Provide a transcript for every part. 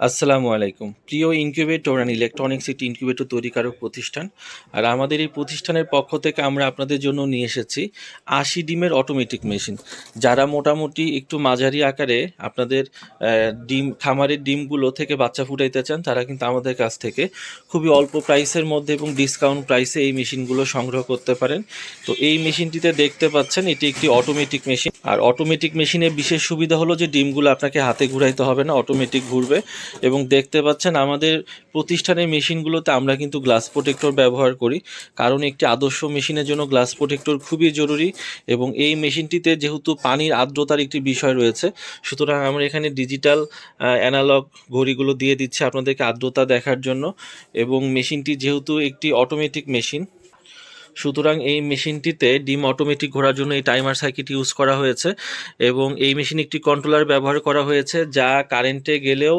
আসসালামু আলাইকুম। প্রিয় ইনকিউবেটর অ্যান্ড ইলেকট্রনিক্স একটি ইনকিউবেটর তৈরিকারক প্রতিষ্ঠান, আর আমাদের এই প্রতিষ্ঠানের পক্ষ থেকে আমরা আপনাদের জন্য নিয়ে এসেছি আশি ডিমের অটোমেটিক মেশিন যারা মোটামুটি একটু মাঝারি আকারে আপনাদের ডিম, খামারের ডিমগুলো থেকে বাচ্চা ফুটাইতে চান, তারা কিন্তু আমাদের কাছ থেকে খুবই অল্প প্রাইসের মধ্যে এবং ডিসকাউন্ট প্রাইসে এই মেশিনগুলো সংগ্রহ করতে পারেন। তো এই মেশিনটিতে দেখতে পাচ্ছেন, এটি একটি অটোমেটিক মেশিন আর অটোমেটিক মেশিনের বিশেষ সুবিধা হলো যে ডিমগুলো আপনাকে হাতে ঘুরাইতে হবে না অটোমেটিক ঘুরবে। এবং দেখতে পাচ্ছেন আমাদের প্রতিষ্ঠানের মেশিনগুলোতে আমরা কিন্তু গ্লাস প্রোটেক্টর ব্যবহার করি। কারণ একটি আদর্শ মেশিনের জন্য গ্লাস প্রোটেক্টর খুবই জরুরি এবং এই মেশিনটিতে যেহেতু পানির আর্দ্রতার একটি বিষয় রয়েছে, সুতরাং আমরা এখানে ডিজিটাল অ্যানালগ ঘড়িগুলো দিয়ে দিচ্ছি আপনাদেরকে আর্দ্রতা দেখার জন্য এবং মেশিনটি যেহেতু একটি অটোমেটিক মেশিন সুতরাং এই মেশিনটিতে ডিম অটোমেটিক ঘোরার জন্য এই টাইমার সার্কিট ইউজ করা হয়েছে এবং এই মেশিন একটি কন্ট্রোলার ব্যবহার করা হয়েছে যা কারেন্টে গেলেও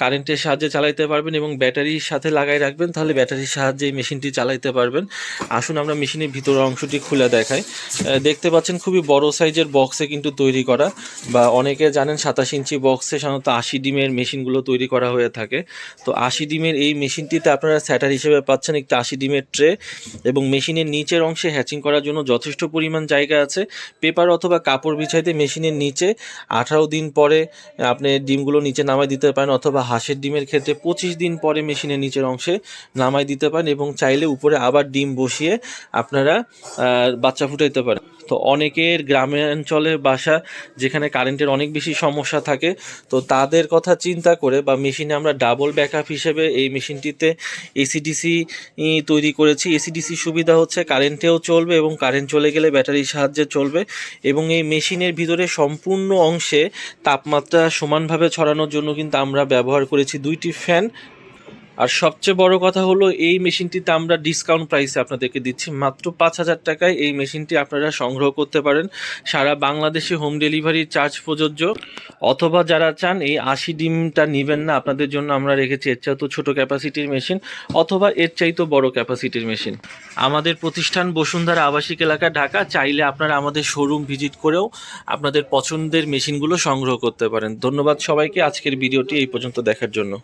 কারেন্টের সাহায্যে চালাইতে পারবেন এবং ব্যাটারির সাথে লাগাই রাখবেন, তাহলে ব্যাটারির সাহায্যে এই মেশিনটি চালাইতে পারবেন। আসুন আমরা মেশিনের ভিতরের অংশটি খুলে দেখাই। দেখতে পাচ্ছেন খুবই বড় সাইজের বক্সে কিন্তু তৈরি করা বা অনেকে জানেন সাতাশ ইঞ্চি বক্সে সাধারণত আশি ডিমের মেশিনগুলো তৈরি করা হয়ে থাকে। তো আশি ডিমের এই মেশিনটিতে আপনারা স্যাটার হিসেবে পাচ্ছেন একটি আশি ডিমের ট্রে এবং মেশিনের নিচের অংশে হ্যাচিং করার জন্য যথেষ্ট পরিমাণ জায়গা আছে। পেপার অথবা কাপড় বিছাইতে মেশিনের নিচে আঠারো দিন পরে আপনি ডিমগুলো নিচে নামাই দিতে পারেন অথবা হাঁসের ডিমের ক্ষেত্রে পঁচিশ দিন পরে মেশিনের নিচের অংশে নামাই দিতে পারেন এবং চাইলে উপরে আবার ডিম বসিয়ে আপনারা বাচ্চা ফুটাইতে পারেন। তো অনেকের গ্রামে অঞ্চলে বাসা যেখানে কারেন্টের অনেক বেশি সমস্যা থাকে, তো তাদের কথা চিন্তা করে বা মেশিনে আমরা ডাবল ব্যাকআপ হিসেবে এই মেশিনটিতে এসিডিসি তৈরি করেছি। এসিডিসি সুবিধা হচ্ছে কারেন্টেও চলবে এবং কারেন্ট চলে গেলে ব্যাটারির সাহায্যে চলবে এবং এই মেশিনের ভিতরে সম্পূর্ণ অংশে তাপমাত্রা সমানভাবে ছড়ানোর জন্য কিন্তু আমরা ব্যবহার করেছি দুইটি ফ্যান আর সবচেয়ে বড় কথা হলো, এই মেশিনটিতে আমরা ডিসকাউন্ট প্রাইসে আপনাদেরকে দিচ্ছি মাত্র পাঁচ হাজার টাকায়। এই মেশিনটি আপনারা সংগ্রহ করতে পারেন সারা বাংলাদেশে হোম ডেলিভারি চার্জ প্রযোজ্য। অথবা যারা চান এই আশি ডিমটা নেবেন না, আপনাদের জন্য আমরা রেখেছি এর চাইতেও ছোটো ক্যাপাসিটির মেশিন অথবা এর চাইতেও বড় ক্যাপাসিটির মেশিন আমাদের প্রতিষ্ঠান বসুন্ধরা আবাসিক এলাকা, ঢাকা। চাইলে আপনারা আমাদের শোরুম ভিজিট করেও আপনাদের পছন্দের মেশিনগুলো সংগ্রহ করতে পারেন। ধন্যবাদ সবাইকে। আজকের ভিডিওটি এই পর্যন্ত দেখার জন্য।